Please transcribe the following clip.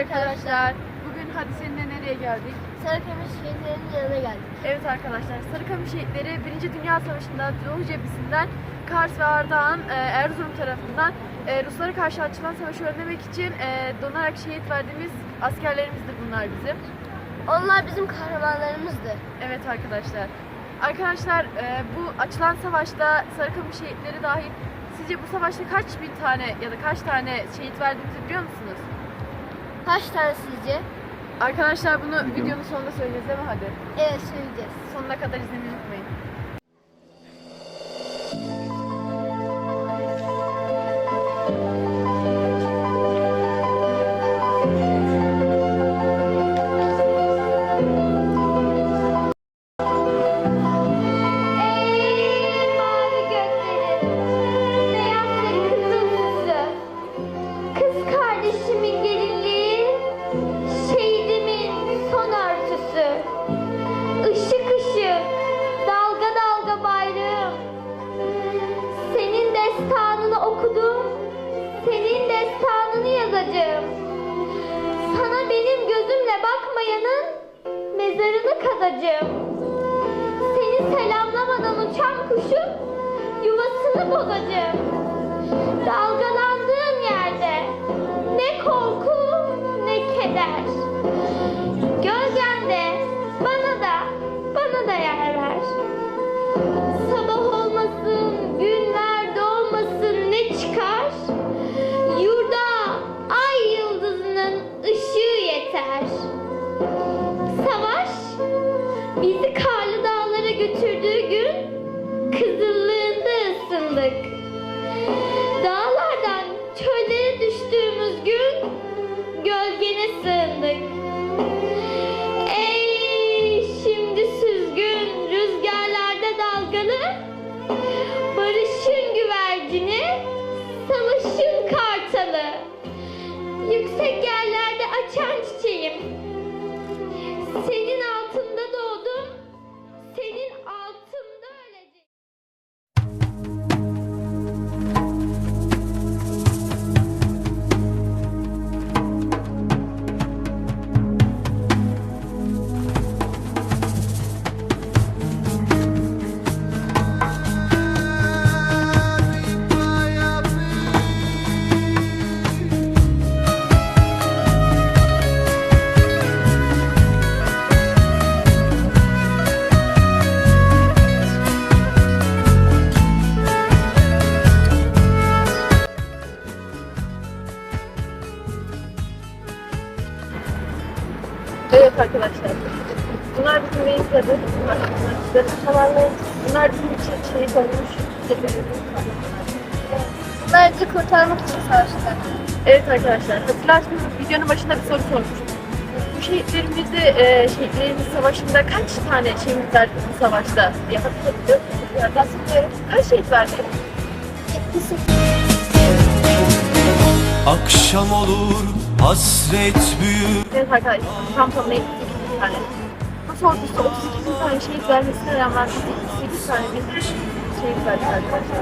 arkadaşlar. Bugün Hadise'ninle nereye geldik? Sarıkamış şehitlerinin yanına geldik. Evet arkadaşlar, Sarıkamış şehitleri 1. Dünya Savaşı'nda Doğu cephesinden Kars ve Ardahan, e, Erzurum tarafından e, Ruslara karşı açılan savaşı önlemek için e, donarak şehit verdiğimiz askerlerimizdir bunlar bizim. Onlar bizim kahramanlarımızdı. Evet arkadaşlar. Arkadaşlar bu açılan savaşta Sarıkamış şehitleri dahil sizce bu savaşta kaç bin tane ya da kaç tane şehit verdiğimizi biliyor musunuz? Kaç tane sizce? Arkadaşlar bunu videonun sonunda söyleyeceğiz değil mi hadi? Evet söyleyeceğiz. Sonuna kadar izlemeyi unutmayın. Yazacağım. Sana benim gözümle bakmayanın mezarını kazacağım. Seni selamlamadan uçan kuşun yuvasını bozacağım. Arkadaşlar. Bunlar bizim reisleri. Bunlar bizim tavalarlarımız. Bunlar bizim için şehit olmuş. Bunlar bizi kurtarmak için savaştılar. Evet arkadaşlar. Hatırlarsınız videonun başında bir soru sormuştum. Bu şehitlerimizi, e, şehitlerimiz savaşında kaç tane şehit verdi bu savaşta diye hatırlatıyor musunuz? Bahsediyorum. Kaç şehit verdi? 78. Akşam olur hasret büyür Evet arkadaşlar. Tam tamına 8 tane. Bu sorduğusu 32 tane şehit vermesine rağmen 8 tane bir şehit verdi arkadaşlar.